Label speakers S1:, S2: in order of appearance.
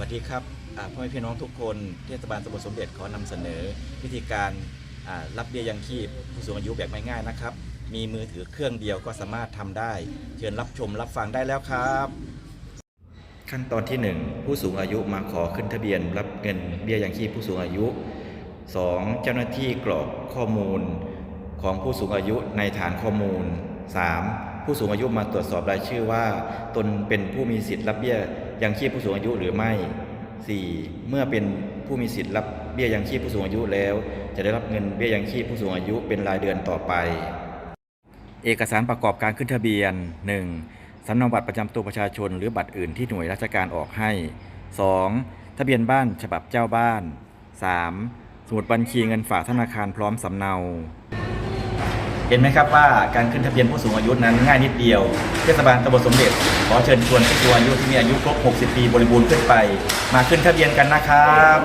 S1: วัสดีครับพ่อแม่พี่น้องทุกคนเทศบาลตำบลสมเด็จขอนำเสนอ วิธีการรับเบี้ยยังชีพผู้สูงอายุแบบง่ายๆนะครับ มีมือถือเครื่องเดียวก็สามารถทำได้ เชิญรับชมรับฟังได้แล้วครับ ขั้นตอนที่ 1 ผู้สูงอายุมาขอขึ้นทะเบียน รับเงินเบี้ยยังชีพผู้สูงอายุ 2. เจ้าหน้าที่กรอกข้อมูลของผู้สูงอายุในฐานข้อมูล 3. ผู้สูงอายุมาตรวจสอบรายชื่อว่า ตนเป็นผู้มีสิทธิ์รับเบี้ยยังชีพผู้สูงอายุหรือไม่ 4. เมื่อเป็นผู้มีสิทธิ์รับเบี้ยยังชีพผู้สูงอายุแล้ว จะได้รับเงินเบี้ยยังชีพผู้สูงอายุเป็นรายเดือนต่อไป เอกสารประกอบการขึ้นทะเบียน 1. สำเนาบัตรประจำตัวประชาชน หรือบัตรอื่นที่หน่วยราชการออกให้ 2. ทะเบียนบ้านฉบับเจ้าบ้าน 3. สมุดบัญชีเงินฝากธนาคารพร้อมสำเนา เห็นไหมครับว่าการขึ้นทะเบียนผู้สูงอายุนั้นง่ายนิดเดียว เทศบาลตำบลสมเด็จ ขอเชิญชวนผู้สูงอายุที่มีอายุครบ 60 ปีบริบูรณ์ขึ้นไป มาขึ้นทะเบียนกันนะครับ